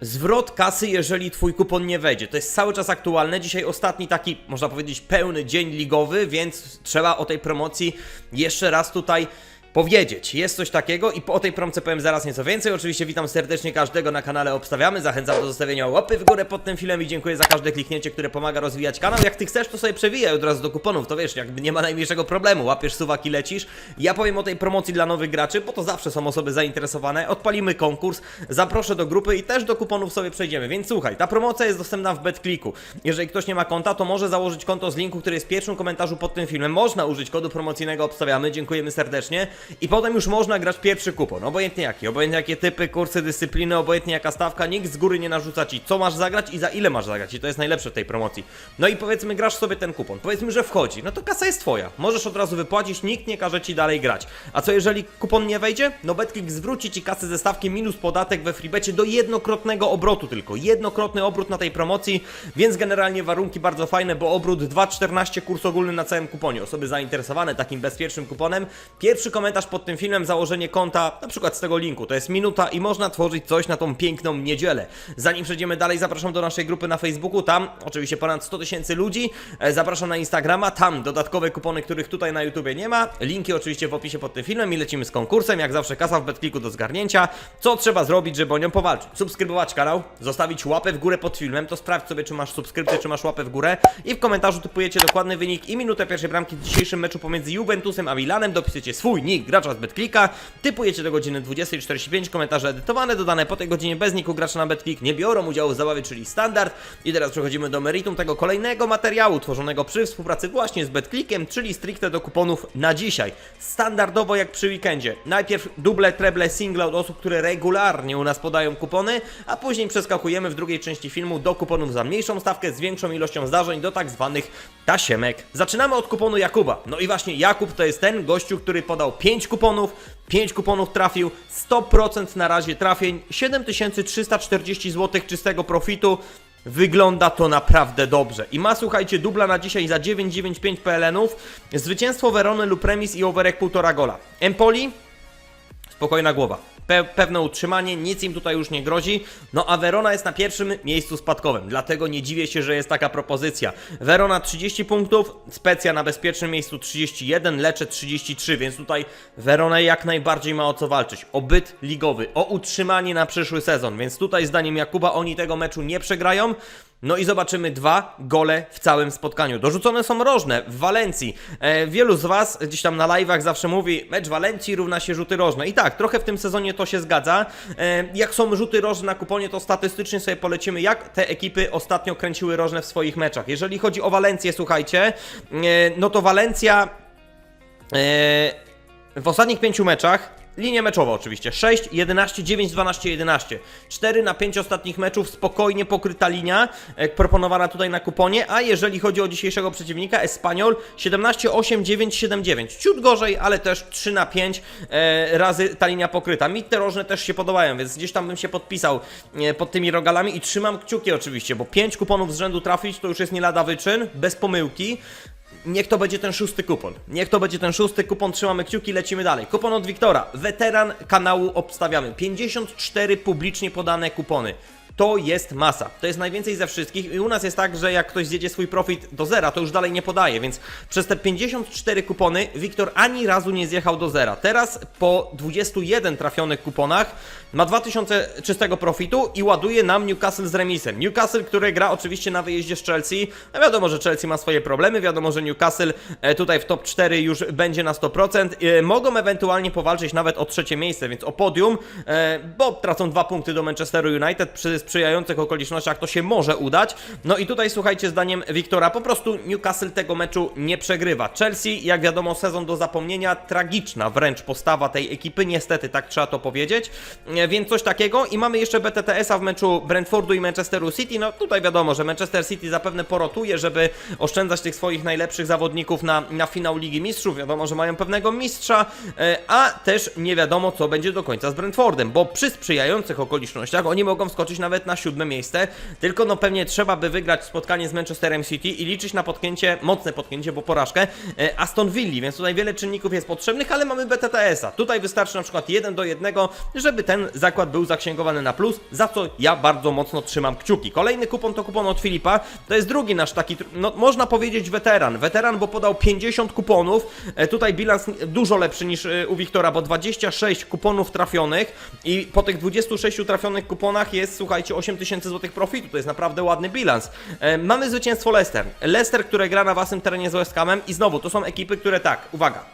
Zwrot kasy, jeżeli twój kupon nie wejdzie. To jest cały czas aktualne. Dzisiaj ostatni taki, można powiedzieć, pełny dzień ligowy, więc trzeba o tej promocji jeszcze raz tutaj powiedzieć. Jest coś takiego i o tej promce powiem zaraz nieco więcej. Oczywiście witam serdecznie każdego na kanale Obstawiamy. Zachęcam do zostawienia łapy w górę pod tym filmem i dziękuję za każde kliknięcie, które pomaga rozwijać kanał. Jak ty chcesz, to sobie przewijaj od razu do kuponów, to wiesz, jakby nie ma najmniejszego problemu. Łapiesz suwak i lecisz. Ja powiem o tej promocji dla nowych graczy, bo to zawsze są osoby zainteresowane. Odpalimy konkurs, zaproszę do grupy i też do kuponów sobie przejdziemy. Więc słuchaj, ta promocja jest dostępna w BetClicku. Jeżeli ktoś nie ma konta, to może założyć konto z linku, który jest w pierwszym komentarzu pod tym filmem. Można użyć kodu promocyjnego Obstawiamy, dziękujemy serdecznie. I potem już można grać pierwszy kupon, obojętnie jaki, obojętnie jakie typy, kursy, dyscypliny, obojętnie jaka stawka, nikt z góry nie narzuca ci, co masz zagrać i za ile masz zagrać. I to jest najlepsze w tej promocji. No i powiedzmy, grasz sobie ten kupon, powiedzmy, że wchodzi, no to kasa jest twoja. Możesz od razu wypłacić, nikt nie każe ci dalej grać. A co jeżeli kupon nie wejdzie? No BetClick zwróci ci kasę ze stawki minus podatek we freebecie do jednokrotnego obrotu tylko. Jednokrotny obrót na tej promocji, więc generalnie warunki bardzo fajne, bo obrót 2,14 kurs ogólny na całym kuponie. Osoby zainteresowane takim bezpiecznym kuponem. Pierwszy komentarz pod tym filmem, założenie konta, na przykład z tego linku. To jest minuta i można tworzyć coś na tą piękną niedzielę. Zanim przejdziemy dalej, zapraszam do naszej grupy na Facebooku. Tam oczywiście ponad 100 tysięcy ludzi. E, Zapraszam na Instagrama. Tam dodatkowe kupony, których tutaj na YouTubie nie ma. Linki oczywiście w opisie pod tym filmem i lecimy z konkursem. Jak zawsze kasa w BetClicku do zgarnięcia. Co trzeba zrobić, żeby o nią powalczyć? Subskrybować kanał, zostawić łapę w górę pod filmem. To sprawdź sobie, czy masz subskrypcję, czy masz łapę w górę. I w komentarzu typujecie dokładny wynik i minutę pierwszej bramki w dzisiejszym meczu pomiędzy Juventusem a Milanem. Dopisujecie swój nick gracza z BetClicka. Typujecie do godziny 20.45. Komentarze edytowane, dodane po tej godzinie bez niku gracza na BetClick. Nie biorą udziału w zabawie, czyli standard. I teraz przechodzimy do meritum tego kolejnego materiału tworzonego przy współpracy właśnie z BetClickiem, czyli stricte do kuponów na dzisiaj. Standardowo jak przy weekendzie. Najpierw duble, treble, single od osób, które regularnie u nas podają kupony, a później przeskakujemy w drugiej części filmu do kuponów za mniejszą stawkę z większą ilością zdarzeń do tak zwanych tasiemek. Zaczynamy od kuponu Jakuba. No i właśnie Jakub to jest ten gościu, który podał 5 kuponów, 5 kuponów trafił, 100% na razie trafień, 7340 zł czystego profitu. Wygląda to naprawdę dobrze. I ma, słuchajcie, dubla na dzisiaj za 9,95 PLN-ów, zwycięstwo Werony lub remis i overek 1,5 gola. Empoli, spokojna głowa. Pe pewne utrzymanie, nic im tutaj już nie grozi. No a Verona jest na pierwszym miejscu spadkowym, dlatego nie dziwię się, że jest taka propozycja. Verona 30 punktów, Specja na bezpiecznym miejscu 31, Lecze 33, więc tutaj Verona jak najbardziej ma o co walczyć. O byt ligowy, o utrzymanie na przyszły sezon, więc tutaj zdaniem Jakuba oni tego meczu nie przegrają. No i zobaczymy dwa gole w całym spotkaniu. Dorzucone są rożne w Walencji. E, wielu z Was gdzieś tam na live'ach zawsze mówi, mecz Walencji równa się rzuty rożne. I tak, trochę w tym sezonie to się zgadza. E, jak są rzuty rożne na kuponie, to statystycznie sobie polecimy, jak te ekipy ostatnio kręciły rożne w swoich meczach. Jeżeli chodzi o Walencję, słuchajcie, e, no to Walencja e, w ostatnich pięciu meczach Linie meczowe oczywiście. 6, 11, 9, 12, 11. 4 na 5 ostatnich meczów spokojnie pokryta linia e, proponowana tutaj na kuponie, a jeżeli chodzi o dzisiejszego przeciwnika, Espanyol 17, 8, 9, 7, 9. Ciut gorzej, ale też 3 na 5 e, razy ta linia pokryta. Mi te rożne też się podobają, więc gdzieś tam bym się podpisał e, pod tymi rogalami i trzymam kciuki oczywiście, bo 5 kuponów z rzędu trafić to już jest nie lada wyczyn, bez pomyłki. Niech to będzie ten szósty kupon. Niech to będzie ten szósty kupon, trzymamy kciuki, lecimy dalej. Kupon od Wiktora. Weteran kanału obstawiamy. 54 publicznie podane kupony. To jest masa. To jest najwięcej ze wszystkich i u nas jest tak, że jak ktoś zjedzie swój profit do zera, to już dalej nie podaje, więc przez te 54 kupony Wiktor ani razu nie zjechał do zera. Teraz po 21 trafionych kuponach ma 2000 czystego profitu i ładuje nam Newcastle z remisem. Newcastle, który gra oczywiście na wyjeździe z Chelsea. No wiadomo, że Chelsea ma swoje problemy, wiadomo, że Newcastle e, tutaj w top 4 już będzie na 100%. E, Mogą ewentualnie powalczyć nawet o trzecie miejsce, więc o podium, e, bo tracą dwa punkty do Manchesteru United. Przy sprzyjających okolicznościach to się może udać. No i tutaj słuchajcie, zdaniem Wiktora, po prostu Newcastle tego meczu nie przegrywa. Chelsea, jak wiadomo, sezon do zapomnienia, tragiczna wręcz postawa tej ekipy, niestety tak trzeba to powiedzieć. E, Więc coś takiego i mamy jeszcze BTTS-a w meczu Brentfordu i Manchesteru City. No tutaj wiadomo, że Manchester City zapewne porotuje, żeby oszczędzać tych swoich najlepszych zawodników na, na finał Ligi Mistrzów. Wiadomo, że mają pewnego mistrza, e, a też nie wiadomo, co będzie do końca z Brentfordem, bo przy sprzyjających okolicznościach oni mogą wskoczyć nawet nawet na siódme miejsce, tylko no pewnie trzeba by wygrać spotkanie z Manchesterem City i liczyć na potknięcie, mocne potknięcie, bo porażkę e, Aston Villa, więc tutaj wiele czynników jest potrzebnych, ale mamy BTTS-a. Tutaj wystarczy na przykład 1 do 1, żeby ten zakład był zaksięgowany na plus, za co ja bardzo mocno trzymam kciuki. Kolejny kupon to kupon od Filipa, to jest drugi nasz taki, no można powiedzieć weteran. Weteran, bo podał 50 kuponów, e, tutaj bilans dużo lepszy niż e, u Wiktora, bo 26 kuponów trafionych i po tych 26 trafionych kuponach jest, słuchajcie, 8000 zł profitu, to jest naprawdę ładny bilans. E, mamy zwycięstwo Leicester. Leicester, które gra na własnym terenie z West Hamem i znowu, to są ekipy, które tak, uwaga,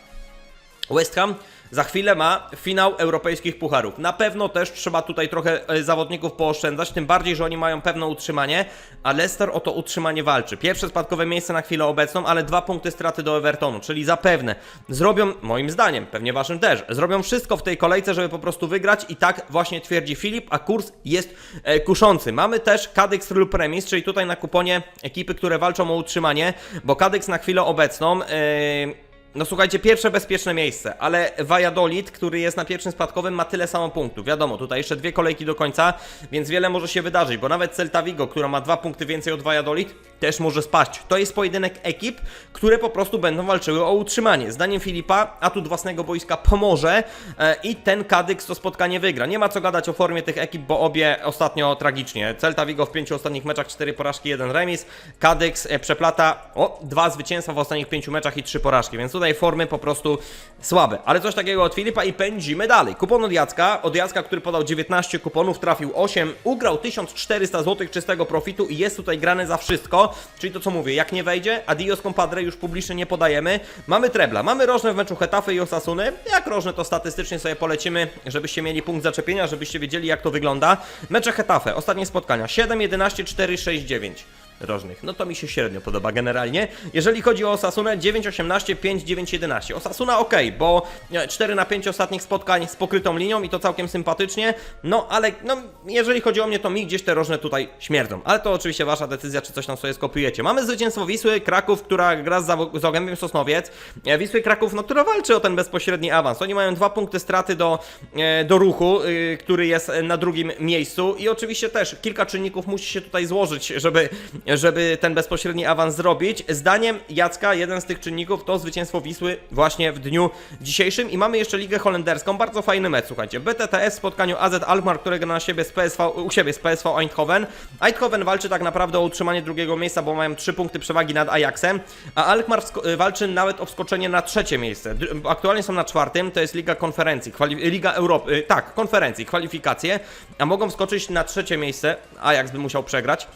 West Ham za chwilę ma finał europejskich pucharów. Na pewno też trzeba tutaj trochę e, zawodników pooszczędzać, tym bardziej, że oni mają pewne utrzymanie, a Leicester o to utrzymanie walczy. Pierwsze spadkowe miejsce na chwilę obecną, ale dwa punkty straty do Evertonu, czyli zapewne zrobią, moim zdaniem, pewnie waszym też, zrobią wszystko w tej kolejce, żeby po prostu wygrać i tak właśnie twierdzi Filip, a kurs jest e, kuszący. Mamy też Cadix lub Remis, czyli tutaj na kuponie ekipy, które walczą o utrzymanie, bo Cadix na chwilę obecną... E, no słuchajcie, pierwsze bezpieczne miejsce, ale Valladolid, który jest na pierwszym spadkowym, ma tyle samo punktów. Wiadomo, tutaj jeszcze dwie kolejki do końca, więc wiele może się wydarzyć, bo nawet Celta Vigo, która ma dwa punkty więcej od Valladolid, też może spaść. To jest pojedynek ekip, które po prostu będą walczyły o utrzymanie. Zdaniem Filipa, atut własnego boiska pomoże e, i ten Kadyks to spotkanie wygra. Nie ma co gadać o formie tych ekip, bo obie ostatnio tragicznie. Celta Vigo w pięciu ostatnich meczach, cztery porażki, jeden remis. Kadyks e, przeplata o dwa zwycięstwa w ostatnich pięciu meczach i trzy porażki, więc tutaj formy po prostu słabe. Ale coś takiego od Filipa i pędzimy dalej. Kupon od Jacka, od Jacka, który podał 19 kuponów, trafił 8, ugrał 1400 zł czystego profitu i jest tutaj grane za wszystko, czyli to co mówię, jak nie wejdzie, adios compadre już publicznie nie podajemy. Mamy trebla, mamy rożne w meczu Hetafy i Osasuny, jak rożne to statystycznie sobie polecimy, żebyście mieli punkt zaczepienia, żebyście wiedzieli jak to wygląda. Mecze Hetafy, ostatnie spotkania, 7, 11, 4, 6, 9 rożnych. No to mi się średnio podoba generalnie. Jeżeli chodzi o Osasunę, 9, 18, 5, 9, 11. Osasuna ok, bo 4 na 5 ostatnich spotkań z pokrytą linią i to całkiem sympatycznie. No ale no, jeżeli chodzi o mnie, to mi gdzieś te rożne tutaj śmierdzą. Ale to oczywiście wasza decyzja, czy coś tam sobie skopiujecie. Mamy zwycięstwo Wisły Kraków, która gra z z Sosnowiec. E, Wisły Kraków, no która walczy o ten bezpośredni awans. Oni mają dwa punkty straty do, e, do ruchu, y, który jest na drugim miejscu i oczywiście też kilka czynników musi się tutaj złożyć, żeby żeby ten bezpośredni awans zrobić. Zdaniem Jacka, jeden z tych czynników to zwycięstwo Wisły właśnie w dniu dzisiejszym i mamy jeszcze Ligę Holenderską, bardzo fajny mecz, słuchajcie. BTTS w spotkaniu AZ Alkmaar, które gra na siebie z PSV, u siebie z PSV Eindhoven. Eindhoven walczy tak naprawdę o utrzymanie drugiego miejsca, bo mają 3 punkty przewagi nad Ajaxem, a Alkmaar y, walczy nawet o wskoczenie na trzecie miejsce. Dr- Aktualnie są na czwartym, to jest Liga Konferencji, kwali- Liga Europy, y, tak, konferencji, kwalifikacje, a mogą wskoczyć na trzecie miejsce, Ajax by musiał przegrać.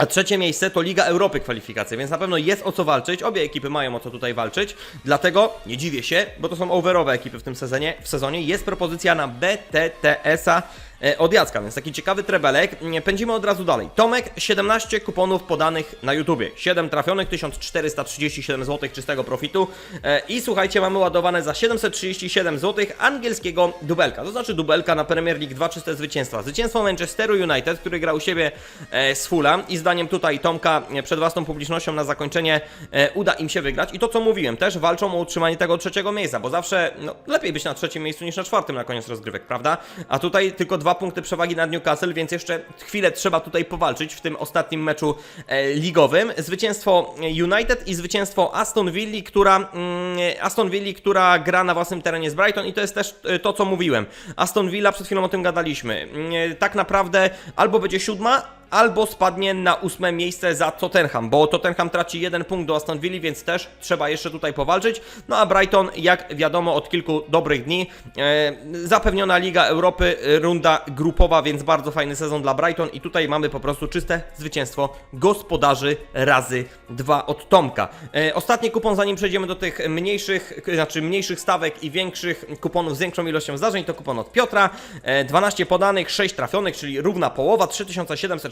A trzecie miejsce to Liga Europy kwalifikacje, więc na pewno jest o co walczyć. Obie ekipy mają o co tutaj walczyć. Dlatego nie dziwię się, bo to są overowe ekipy w tym sezonie. W sezonie jest propozycja na BTTS-a od Jacka, więc taki ciekawy trebelek. Nie, Pędzimy od razu dalej. Tomek, 17 kuponów podanych na YouTubie. 7 trafionych, 1437 zł czystego profitu. E, I słuchajcie, mamy ładowane za 737 zł angielskiego dubelka. To znaczy dubelka na Premier League 2 czyste zwycięstwa. Zwycięstwo Manchesteru United, który grał u siebie e, z Fulham i zdaniem tutaj Tomka e, przed własną publicznością na zakończenie e, uda im się wygrać. I to co mówiłem, też walczą o utrzymanie tego trzeciego miejsca, bo zawsze no, lepiej być na trzecim miejscu niż na czwartym na koniec rozgrywek, prawda? A tutaj tylko dwa punkty przewagi nad Newcastle, więc jeszcze chwilę trzeba tutaj powalczyć w tym ostatnim meczu e, ligowym. Zwycięstwo United i zwycięstwo Aston Villa, która mm, Aston Villa, która gra na własnym terenie z Brighton i to jest też e, to co mówiłem. Aston Villa, przed chwilą o tym gadaliśmy. Mm, Tak naprawdę albo będzie siódma, albo spadnie na ósme miejsce za Tottenham, bo Tottenham traci jeden punkt do Aston Villa, więc też trzeba jeszcze tutaj powalczyć. No a Brighton, jak wiadomo, od kilku dobrych dni e, zapewniona Liga Europy, runda grupowa, więc bardzo fajny sezon dla Brighton i tutaj mamy po prostu czyste zwycięstwo gospodarzy razy dwa od Tomka. E, ostatni kupon, zanim przejdziemy do tych mniejszych, znaczy mniejszych stawek i większych kuponów z większą ilością zdarzeń, to kupon od Piotra. E, 12 podanych, 6 trafionych, czyli równa połowa,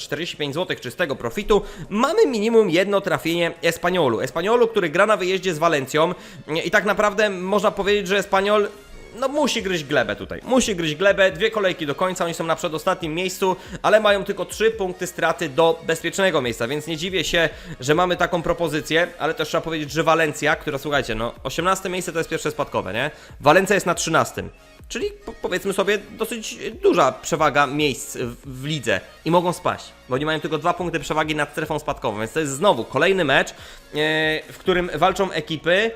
3745 zł czystego profitu. Mamy minimum jedno trafienie Espaniolu. Espaniolu, który gra na wyjeździe z Walencją i tak naprawdę można powiedzieć, że Espaniol no musi gryźć glebę tutaj. Musi gryźć glebę, dwie kolejki do końca, oni są na przedostatnim miejscu, ale mają tylko trzy punkty straty do bezpiecznego miejsca, więc nie dziwię się, że mamy taką propozycję, ale też trzeba powiedzieć, że Walencja, która słuchajcie, no 18 miejsce to jest pierwsze spadkowe, nie? Walencja jest na 13. Czyli po- powiedzmy sobie dosyć duża przewaga miejsc w, w lidze i mogą spaść, bo oni mają tylko dwa punkty przewagi nad strefą spadkową, więc to jest znowu kolejny mecz, e, w którym walczą ekipy,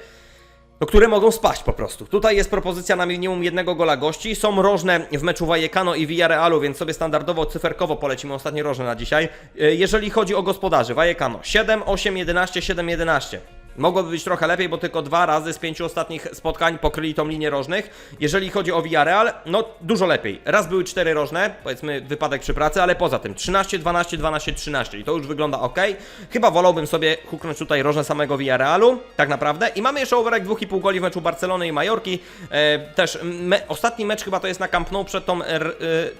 no, które mogą spaść po prostu. Tutaj jest propozycja na minimum jednego gola gości. Są rożne w meczu Vallecano i Villarealu, więc sobie standardowo, cyferkowo polecimy ostatnie rożne na dzisiaj. E, Jeżeli chodzi o gospodarzy, Vallecano 7, 8, 11, 7, 11. Mogłoby być trochę lepiej, bo tylko dwa razy z pięciu ostatnich spotkań pokryli tą linię rożnych. Jeżeli chodzi o Villarreal, no dużo lepiej. Raz były cztery rożne, powiedzmy wypadek przy pracy, ale poza tym 13, 12, 12, 13 i to już wygląda ok. Chyba wolałbym sobie huknąć tutaj rożne samego Villarrealu, tak naprawdę. I mamy jeszcze overek 2,5 goli w meczu Barcelony i Majorki. E, też me, ostatni mecz chyba to jest na Camp Nou przed, tą, e,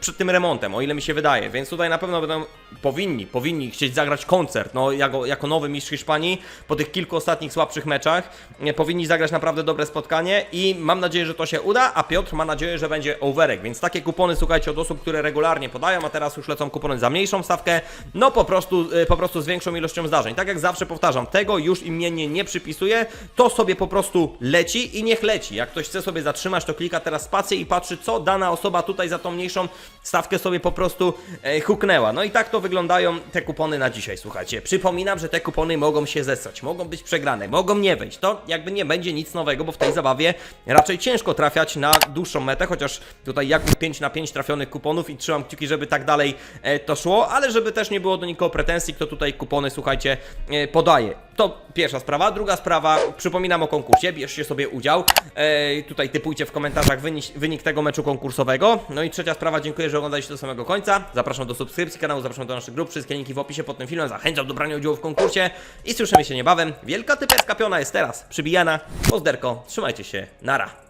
przed tym remontem, o ile mi się wydaje, więc tutaj na pewno będą powinni, powinni chcieć zagrać koncert, no jako, jako nowy mistrz Hiszpanii po tych kilku ostatnich słabszych meczach e, powinni zagrać naprawdę dobre spotkanie i mam nadzieję, że to się uda, a Piotr ma nadzieję, że będzie overek, więc takie kupony słuchajcie od osób, które regularnie podają, a teraz już lecą kupony za mniejszą stawkę, no po prostu, e, po prostu z większą ilością zdarzeń. Tak jak zawsze powtarzam, tego już imiennie nie przypisuję, to sobie po prostu leci i niech leci. Jak ktoś chce sobie zatrzymać, to klika teraz spację i patrzy, co dana osoba tutaj za tą mniejszą stawkę sobie po prostu e, huknęła. No i tak to wyglądają te kupony na dzisiaj, słuchajcie. Przypominam, że te kupony mogą się zesrać, mogą być przegrane, mogą nie wejść. To jakby nie będzie nic nowego, bo w tej zabawie raczej ciężko trafiać na dłuższą metę, chociaż tutaj jakby 5 na 5 trafionych kuponów i trzymam kciuki, żeby tak dalej e, to szło, ale żeby też nie było do nikogo pretensji, kto tutaj kupony, słuchajcie, e, podaje. To pierwsza sprawa. Druga sprawa, przypominam o konkursie, bierzcie sobie udział. E, tutaj typujcie w komentarzach wynik, wynik tego meczu konkursowego. No i trzecia sprawa, dziękuję, że oglądaliście do samego końca. Zapraszam do subskrypcji kanału, zapraszam do naszych grup, wszystkie linki w opisie pod tym filmem. Zachęcam do brania udziału w konkursie i słyszymy się niebawem. Wielka typecka piona jest teraz przybijana. Pozderko, trzymajcie się, nara.